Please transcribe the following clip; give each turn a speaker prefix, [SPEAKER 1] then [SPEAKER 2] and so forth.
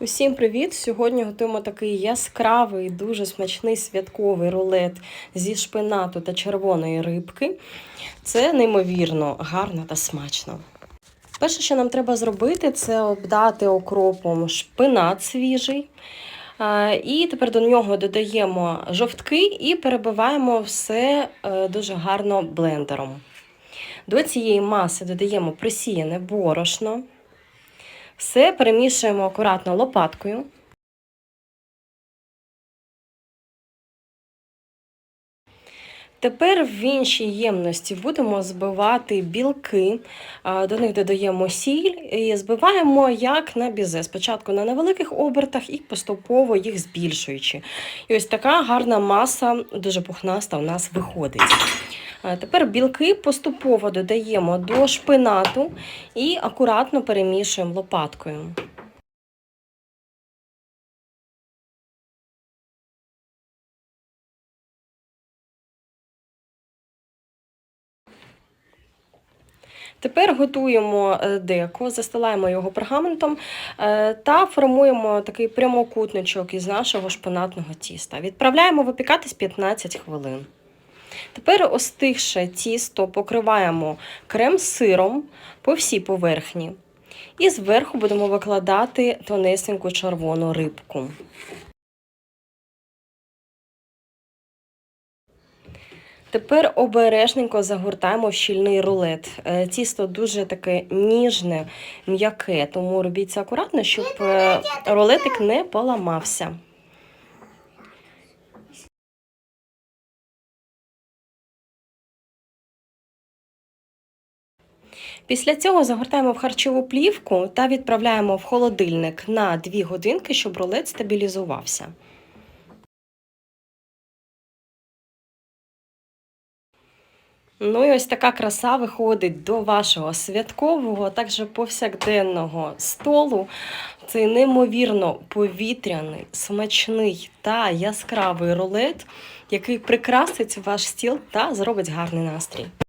[SPEAKER 1] Усім привіт! Сьогодні готуємо такий яскравий, дуже смачний святковий рулет зі шпинату та червоної рибки. Це неймовірно гарно та смачно. Перше, що нам треба зробити, це обдати окропом шпинат свіжий. І тепер до нього додаємо жовтки і перебиваємо все е, дуже гарно блендером. До цієї маси додаємо просіяне борошно. Все перемішуємо акуратно лопаткою. Тепер в іншій ємності будемо збивати білки, до них додаємо сіль і збиваємо як на бізе. Спочатку на невеликих обертах і поступово їх збільшуючи. І ось така гарна маса, дуже пухнаста, у нас виходить. А Тепер білки поступово додаємо до шпинату і акуратно перемішуємо лопаткою. Тепер готуємо е, деко, застилаємо його пергаментом е, та формуємо такий прямокутничок із нашого шпинатного тіста. Відправляємо випікатись 15 хвилин. Тепер остигше тісто покриваємо крем-сиром по всій поверхні. І зверху будемо викладати тонесеньку червону рибку. Тепер обережненько загортаємо в щільний рулет. Е, Тісто дуже таке ніжне, м'яке, тому робіть це акуратно, щоб е, рулетик не поламався. Після цього загортаємо в харчову плівку та відправляємо в холодильник на 2 годинки, щоб рулет стабілізувався. Ну і ось така краса виходить до вашого святкового, а також повсякденного столу. Цей неймовірно повітряний, смачний та яскравий рулет, який прикрасить ваш стіл та зробить гарний настрій.